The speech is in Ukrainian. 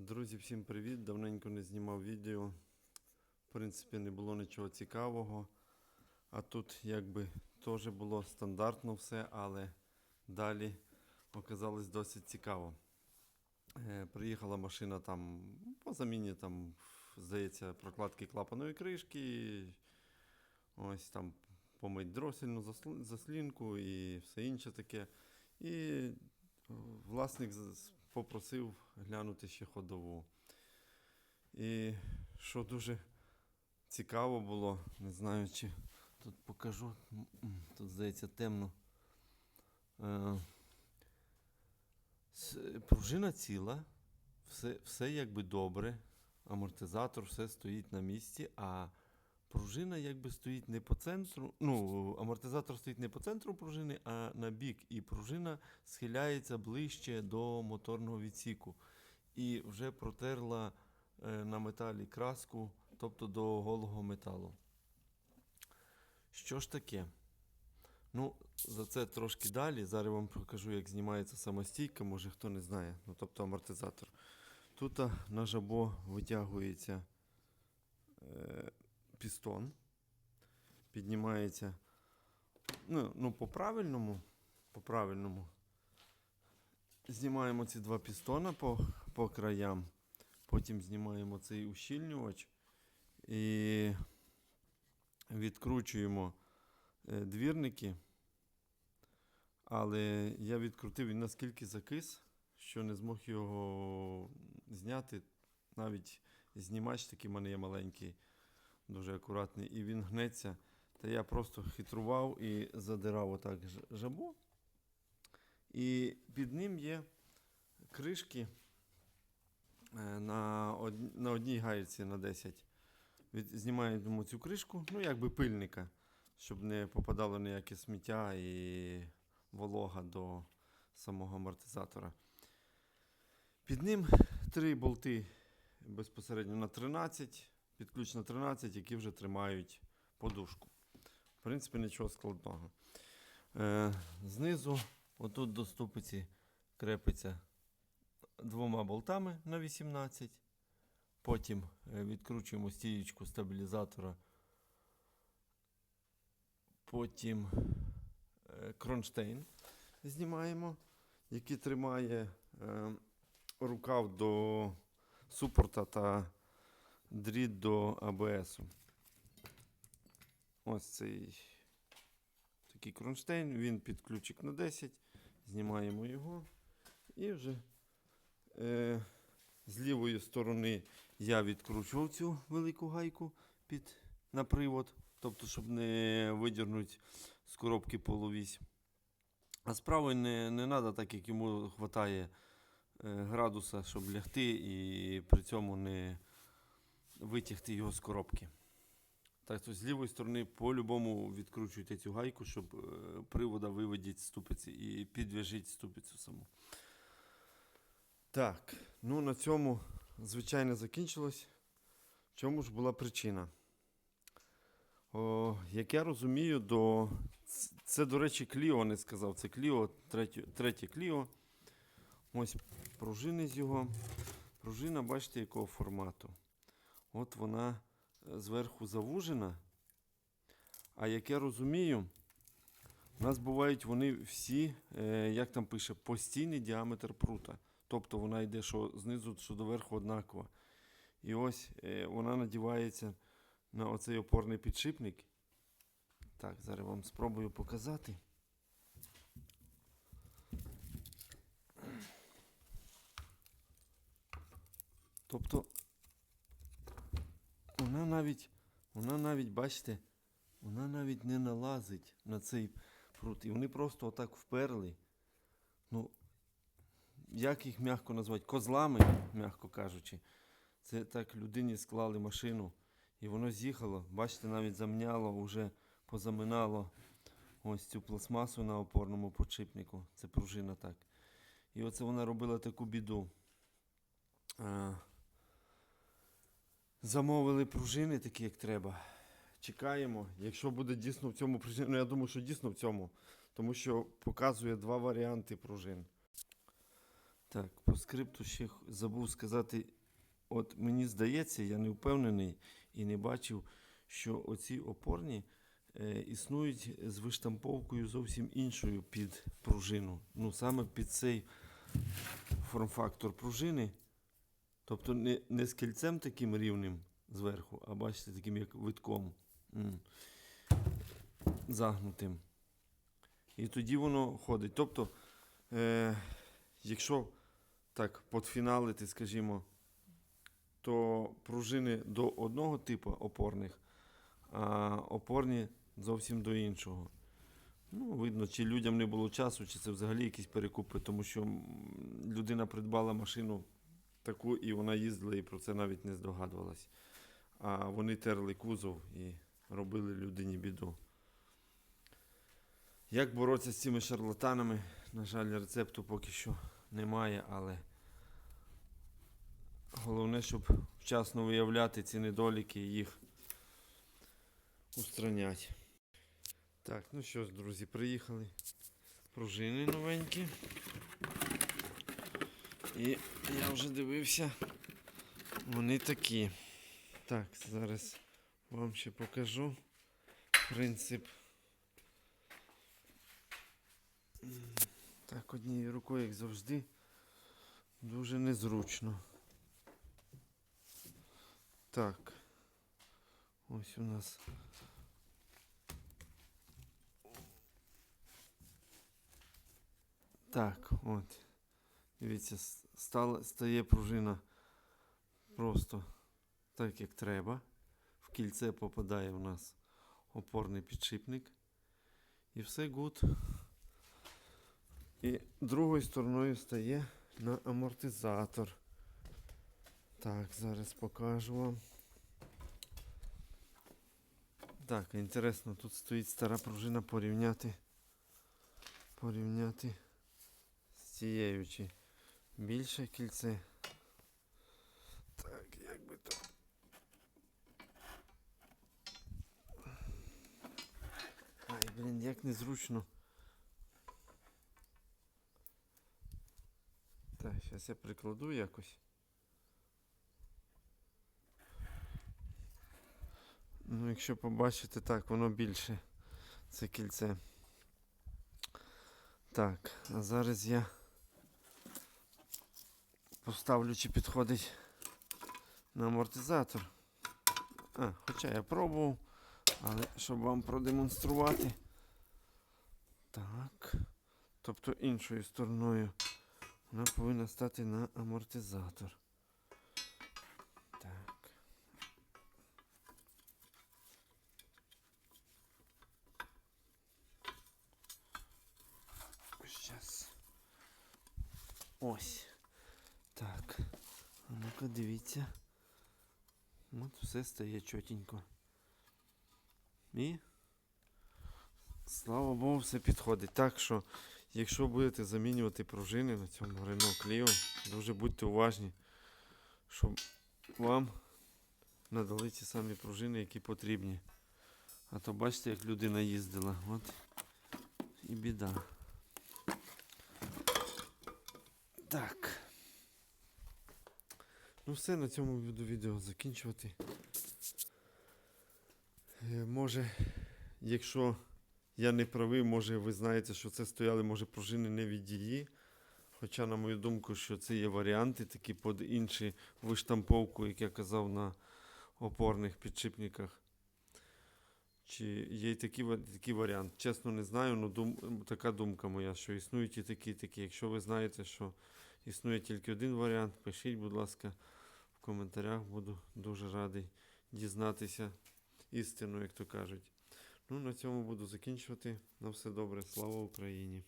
Друзі, всім привіт! Давненько не знімав відео. В принципі, не було нічого цікавого. А тут якби теж було стандартно все, але далі оказалось досить цікаво. Е, Приїхала машина там по заміні, там, здається, прокладки клапаної кришки. Ось там помить дросельну заслінку і все інше таке. І власник попросив глянути ще ходову. І що дуже цікаво було, не знаю, чи тут покажу. Тут, здається, темно. Е, Пружина ціла, все, все якби добре. Амортизатор, все стоїть на місці, а пружина якби стоїть не по центру. Ну, амортизатор стоїть не по центру пружини, а на бік. І пружина схиляється ближче до моторного відсіку. І вже протерла е, на металі краску, тобто до голого металу. Що ж таке? Ну, за це трошки далі. Зараз вам покажу, як знімається самостійка, може хто не знає. Ну, тобто амортизатор. Тут на жабо витягується е, пістон, піднімається. Ну, ну по правильному, по правильному. Знімаємо ці два пістона по, по краям. Потім знімаємо цей ущільнювач і відкручуємо е, двірники. Але я відкрутив він наскільки закис, що не змог його зняти. Навіть знімач такий в мене є маленький, дуже акуратний, і він гнеться. Та я просто хитрував і задирав отак жабо. І під ним є кришки е, на, одній гайці на 10. Від... Знімаємо цю кришку, ну якби пильника, щоб не попадало ніяке сміття і волога до самого амортизатора. Під ним три болти безпосередньо на 13, під 13, які вже тримають подушку. В принципі, нічого складного. Е, знизу, отут до ступиці крепиться двома болтами на 18. Потім е, відкручуємо стієчку стабілізатора. Потім е, кронштейн знімаємо, який тримає е, рукав до супорта та дріт до АБС. Ось цей такий кронштейн, він під ключик на 10. Знімаємо його. І вже е, з лівої сторони я відкручував цю велику гайку під, на привод, тобто, щоб не видірнути з коробки половісь. А з не, не треба, так як йому вистачає е, градуса, щоб лягти, і при цьому не витягти його з коробки. Так, то з лівої сторони по-любому відкручуйте цю гайку, щоб е, привода виведіть з ступиці і підв'яжіть ступицю саму. Так, ну на цьому, звичайно, закінчилось. В чому ж була причина? О, як я розумію, до... це, до речі, Кліо не сказав. Це Кліо, третє, третє Кліо. Ось пружини з його. Пружина, бачите, якого формату. От вона е, зверху завужена. А як я розумію, у нас бувають вони всі, е, як там пише, постійний діаметр прута. Тобто вона йде що знизу, що доверху однакова. І ось е, вона надівається на оцей опорний підшипник. Так, зараз вам спробую показати. Тобто вона навіть, вона навіть, бачите, вона навіть не налазить на цей прут. І вони просто отак вперли. Ну, як їх м'яко назвати? Козлами, м'яко кажучи. Це так людині склали машину. І воно з'їхало. Бачите, навіть замняло, вже позаминало ось цю пластмасу на опорному подшипнику. Це пружина так. І оце вона робила таку біду. Замовили пружини такі, як треба. Чекаємо. Якщо буде дійсно в цьому пружина, ну я думаю, що дійсно в цьому. Тому що показує два варіанти пружин. Так, по скрипту ще забув сказати. От мені здається, я не впевнений і не бачив, що оці опорні е, існують з виштамповкою зовсім іншою під пружину. Ну, саме під цей форм-фактор пружини. Тобто не, не з кільцем таким рівним зверху, а бачите, таким як витком. Загнутим. І тоді воно ходить. Тобто, е, якщо так подфіналити, скажімо, то пружини до одного типу опорних, а опорні зовсім до іншого. Ну, видно, чи людям не було часу, чи це взагалі якісь перекупи, тому що людина придбала машину таку, і вона їздила і про це навіть не здогадувалась. А вони терли кузов і робили людині біду. Як боротися з цими шарлатанами? На жаль, рецепту поки що немає, але головне, щоб вчасно виявляти ці недоліки і їх устраняти. Так, ну що ж, друзі, приїхали пружини новенькі. І я вже дивився, вони такі. Так, зараз вам ще покажу принцип. Так, однією рукою, як завжди, дуже незручно. Так. Ось у нас. Так, от. Дивіться, стала, стає пружина просто так, як треба. В кільце попадає у нас опорний підшипник. І все гуд. І другою стороною стає на амортизатор. Так, зараз покажу вам. Так, інтересно, тут стоїть стара пружина порівняти. Порівняти з цією чи більше кільце. Так, як би то. Ай, блін, як незручно. Так, зараз я прикладу якось. Ну, якщо побачите, так, воно більше. Це кільце. Так, а зараз я поставлю, чи підходить на амортизатор. А, хоча я пробував, але щоб вам продемонструвати. Так. Тобто іншою стороною вона повинна стати на амортизатор. Так. Ось. Дивіться. От все стає чотенько. І слава Богу, все підходить. Так що, якщо будете замінювати пружини на цьому Renault Clio, дуже будьте уважні, щоб вам надали ті самі пружини, які потрібні. А то бачите, як людина їздила. От і біда. Так. Ну все, на цьому буду відео закінчувати. Е, Може, якщо я не правий, може ви знаєте, що це стояли, може, пружини не від її. Хоча, на мою думку, що це є варіанти, такі під інші виштамповку, як я казав, на опорних підшипниках. Чи є такий, такий варіант? Чесно не знаю, але дум, така думка моя, що існують і такі, такі. Якщо ви знаєте, що існує тільки один варіант, пишіть, будь ласка, коментарях. Буду дуже радий дізнатися істину, як то кажуть. Ну, на цьому буду закінчувати. На все добре. Слава Україні!